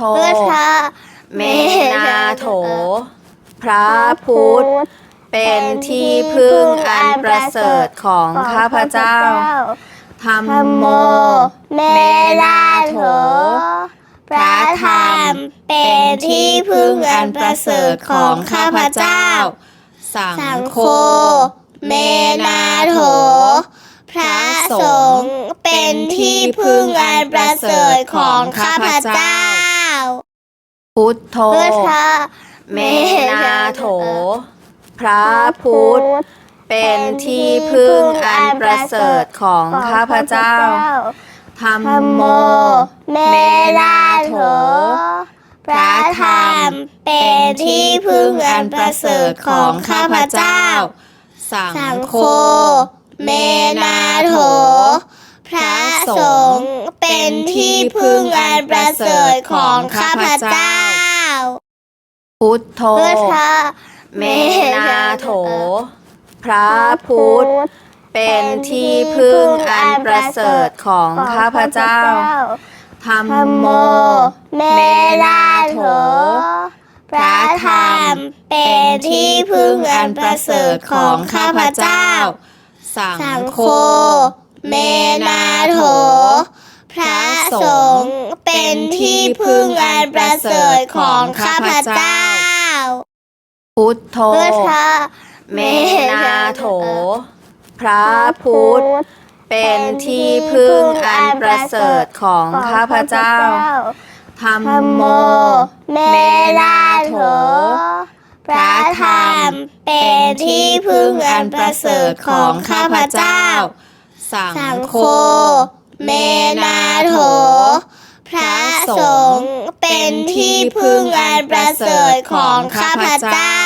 โธพุทธเมนาโถ พระพุทธ เป็นที่พึ่งอันประเสริฐของข้าพเจ้า ธรรมโม เมนาโถ พระธรรมเป็นที่พึ่งอันประเสริฐของข้าพเจ้า สังสังโฆ โฆ เมนาโถ พระสงฆ์เป็นที่พึ่งอันประเสริฐของข้าพเจ้า พุทโธ พุทธเมนาโถ พระพุทธ เป็นที่พึ่งอันประเสริฐของข้าพเจ้า ธรรมธรรมโมโม เมนาโถ พระธรรมเป็นที่พึ่งอันประเสริฐของข้าพเจ้า สัสังงโฆโฆ เมนาโถพระสงฆ์เป็นที่พึ่งอันประเสริฐของข้าพเจ้า พุทโธ พุทธเมนาโถ พระพุทธ เป็นที่พึ่งอันประเสริฐของข้าพเจ้า ธรรมธรรมโมโม เมนาโถ พระธรรมเป็นที่พึ่งอันประเสริฐของข้าพเจ้า สัสังงโฆโฆ เมนาโถ พระสงฆ์เป็นที่พึ่งอันประเสริฐของข้าพเจ้า พุทโธ พุทธเมนาโถ พระพุทธ เป็นที่พึ่งอันประเสริฐของข้าพเจ้า ธรรมโม เมนาโถ พระธรรมเป็นที่พึ่งอันประเสริฐของข้าพเจ้า สังโฆโฆเมนาโถ พระสงฆ์เป็นที่พึ่งอันประเสริฐของข้าพเจ้า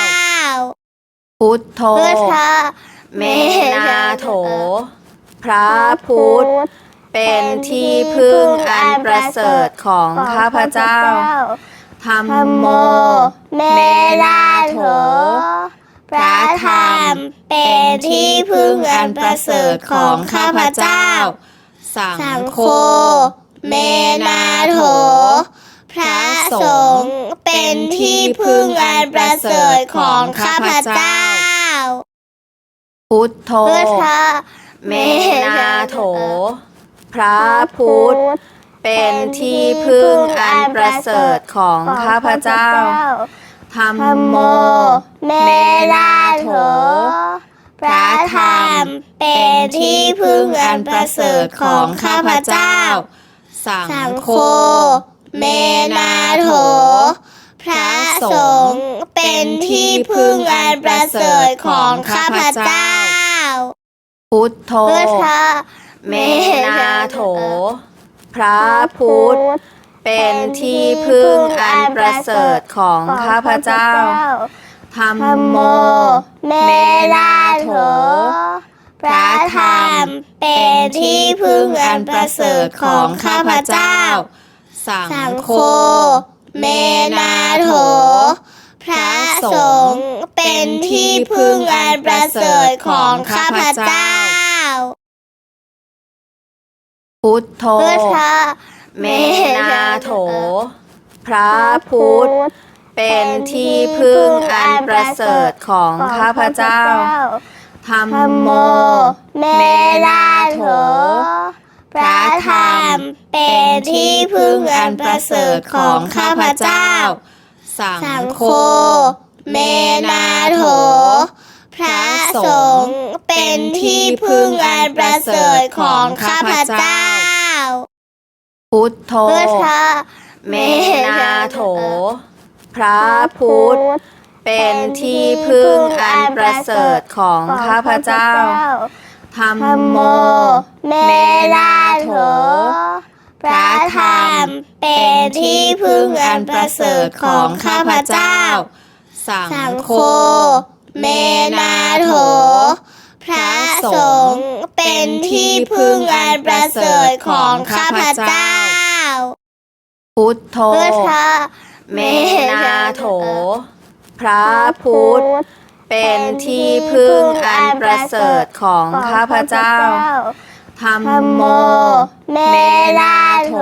พุทโธ พุทธเมนาโถ พระพุทธ เป็นที่พึ่งอันประเสริฐของข้าพเจ้า ธรรมโม เมนาโถ พระธรรมเป็นที่พึ่งอันประเสริฐของข้าพเจ้า สังโฆโฆเมนาโถ พระสงฆ์เป็นที่พึ่งอันประเสริฐของข้าพเจ้า พุทโธ พุทธเมนาโถ พระพุทธ เป็นที่พึ่งอันประเสริฐของข้าพเจ้า ธรรมโม เมนาโถ พระธรรมเป็นที่พึ่งอันประเสริฐของข้าพเจ้า สังโฆโฆเมนาโถพระสงฆ์เป็นที่พึ่งอันประเสริฐของข้าพเจ้า พุทโธ พุทธเมนาโถ พระพุทธ เป็นที่พึ่งอันประเสริฐของข้าพเจ้า ธรรมธรรมโมโม เมนาโถ พระธรรมเป็นที่พึ่งอันประเสริฐของข้าพเจ้า สังสังโฆโฆ เมนาโถพระสงฆ์เป็นที่พึ่งอันประเสริฐของข้าพเจ้า พุทโธ พุทธเมนาโถ พระพุทธ เป็นที่พึ่งอันประเสริฐของข้าพเจ้า ธรรมโม เมนาโถ พระธรรมเป็นที่พึ่งอันประเสริฐของข้าพเจ้า สังโฆโฆเมนาโถ พระสงฆ์เป็นที่พึ่งอันประเสริฐของข้าพเจ้า พุทโธ พุทธเมนาโถ พระพุทธ เป็นที่พึ่งอันประเสริฐของข้าพเจ้า ธรรมโม เมนาโถ พระธรรมเป็นที่พึ่งอันประเสริฐของข้าพเจ้า สังโฆโฆเมนาโถ พระสงฆ์เป็นที่พึ่งอันประเสริฐของข้าพเจ้า พุทโธ พุทธเมนาโถ พระพุทธ เป็นที่พึ่งอันประเสริฐของข้าพเจ้า ธรรมธรรมโมโม เมนาโถ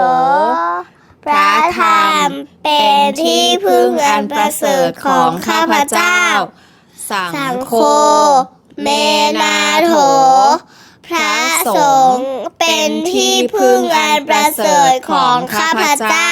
พพระธรรมเป็นที่พึ่งอันประเสริฐของข้าพเจ้า สังสังโฆโฆ เมนาโถ พระสงฆ์เป็นที่พึ่งอันประเสริฐของข้าพเจ้า